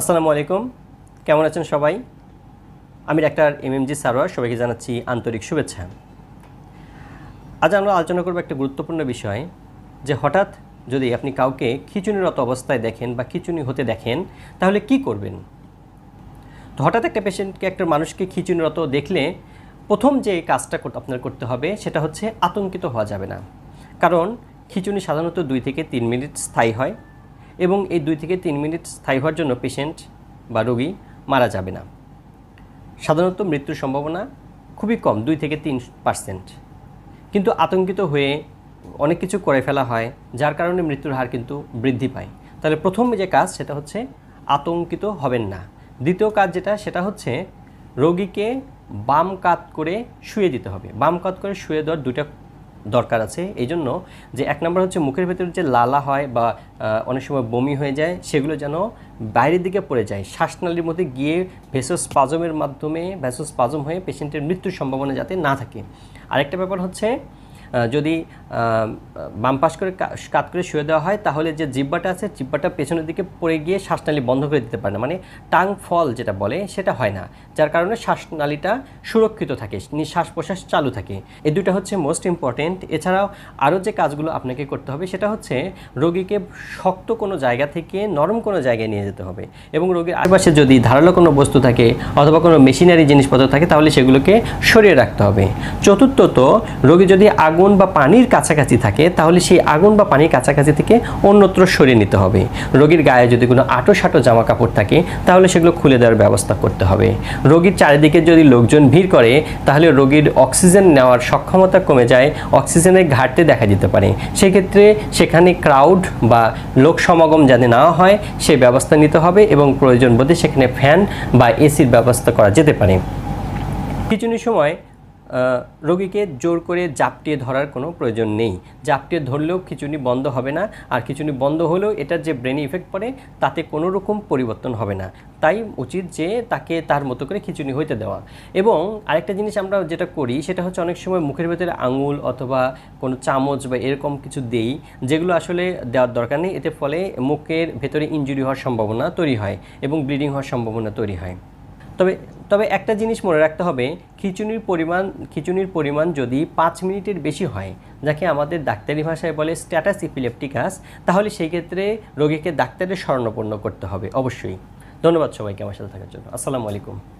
আসসালামু আলাইকুম। কেমন আছেন সবাই? আমি doctor M M G Sarwar, সবাইকে জানাচ্ছি আন্তরিক শুভেচ্ছা। আজ আমরা আলোচনা করব একটা গুরুত্বপূর্ণ বিষয়, যে হঠাৎ যদি আপনি কাউকে খিচুনিরত অবস্থায় দেখেন বা খিচুনি হতে দেখেন, তাহলে কি করবেন? তো হঠাৎ একটা পেশেন্টকে একটা মানুষকে খিচুনিরত দেখলে প্রথম যে কাজটা আপনার করতে হবে, সেটা হচ্ছে আতঙ্কিত হওয়া যাবে না। কারণ খিচুনি সাধারণত দুই থেকে তিন মিনিট স্থায়ী হয়। এবং এই দুই থেকে তিন মিনিট স্থায়ী হওয়ার জন্য পেশেন্ট বা রোগী মারা যাবে না। সাধারণত মৃত্যুর সম্ভাবনা খুবই কম, দুই থেকে তিন পার্সেন্ট কিন্তু আতঙ্কিত হয়ে অনেক কিছু করে ফেলা হয়, যার কারণে মৃত্যুর হার কিন্তু বৃদ্ধি পায়। তাহলে প্রথম যে কাজ সেটা হচ্ছে আতঙ্কিত হবেন না। দ্বিতীয় কাজ যেটা, সেটা হচ্ছে রোগীকে বাম কাত করে শুয়ে দিতে হবে। বাম কাত করে শুয়ে দেওয়ার দুটা দরকার আছে। এই জন্য যে এক নম্বর হচ্ছে মুখের ভেতরে যে লালা হয় বা অনেক সময় বমি হয়ে যায়, সেগুলো যেন বাইরের দিকে পড়ে যায়। শ্বাসনালীর মধ্যে গিয়ে ভেসোস্পাজমের মাধ্যমে, ভেসোস্পাজম হয়ে পেশেন্টের মৃত্যুর সম্ভাবনা যাতে না থাকে। আরেকটা ব্যাপার হচ্ছে যদি বাম পাশ করে কাত করে শুয়ে দেওয়া হয়, তাহলে যে জিব্বাটা আছে জিব্বাটা পেছনের দিকে পড়ে গিয়ে শ্বাসনালী বন্ধ করে দিতে পারে না। মানে টাং ফল যেটা বলে, সেটা হয় না। যার কারণে শ্বাসনালীটা সুরক্ষিত থাকে নিঃশ্বাস প্রশ্বাস চালু থাকে। এই দুটো হচ্ছে মোস্ট ইম্পর্টেন্ট এছাড়াও আরও যে কাজগুলো আপনাকে করতে হবে, সেটা হচ্ছে রোগীকে শক্ত কোনো জায়গা থেকে নরম কোনো জায়গায় নিয়ে যেতে হবে। এবং রোগীর আশেপাশে যদি ধারালো কোনো বস্তু থাকে, অথবা কোনো মেশিনারি জিনিসপত্র থাকে, তাহলে সেগুলোকে সরিয়ে রাখতে হবে। চতুর্থত, রোগী যদি আগুন বা পানির কাছাকাছি থাকে, তাহলে সেই আগুন বা পানির কাছাকাছি থেকে অন্যত্র সরিয়ে নিতে হবে। রোগীর গায়ে যদি কোনো আটো সাটো জামা কাপড় থাকে, তাহলে সেগুলো খুলে দেওয়ার ব্যবস্থা করতে হবে। রোগীর চারিদিকে যদি লোকজন ভিড় করে, তাহলে রোগীর অক্সিজেন নেওয়ার সক্ষমতা কমে যায়, অক্সিজেনের ঘাটতি দেখা দিতে পারে। সেক্ষেত্রে সেখানে ক্রাউড বা লোক সমাগম যাতে না হয়, সে ব্যবস্থা নিতে হবে এবং প্রয়োজন বোধে সেখানে ফ্যান বা এসির ব্যবস্থা করা যেতে পারে। খিচুনির সময় রোগীকে জোর করে জাপটিয়ে ধরার কোনো প্রয়োজন নেই। জাপটিয়ে ধরলেও খিচুনি বন্ধ হবে না, আর খিচুনি বন্ধ হলেও এটার যে ব্রেনে ইফেক্ট পড়ে, তাতে কোনো রকম পরিবর্তন হবে না। তাই উচিত যে তাকে তার মতো করে খিচুনি হইতে দেওয়া। এবং আরেকটা জিনিস আমরা যেটা করি, সেটা হচ্ছে অনেক সময় মুখের ভেতরে আঙুল অথবা কোনো চামচ বা এরকম কিছু দেই, যেগুলো আসলে দেওয়ার দরকার নেই। এতে ফলে মুখের ভেতরে ইনজুরি হওয়ার সম্ভাবনা তৈরি হয় এবং ব্লিডিং হওয়ার সম্ভাবনা তৈরি হয়। তবে তবে একটা জিনিস মনে রাখতে হবে খিচুনির পরিমাণ খিচুনির পরিমাণ যদি পাঁচ মিনিটের বেশি হয়, যাকে আমাদের ডাক্তারি ভাষায় বলে স্ট্যাটাস ইপিলেপটিকাস, তাহলে সেই ক্ষেত্রে রোগীকে ডাক্তারের শরণাপন্ন করতে হবে, অবশ্যই। ধন্যবাদ সবাইকে আমার সাথে থাকার জন্য। আসসালামু আলাইকুম।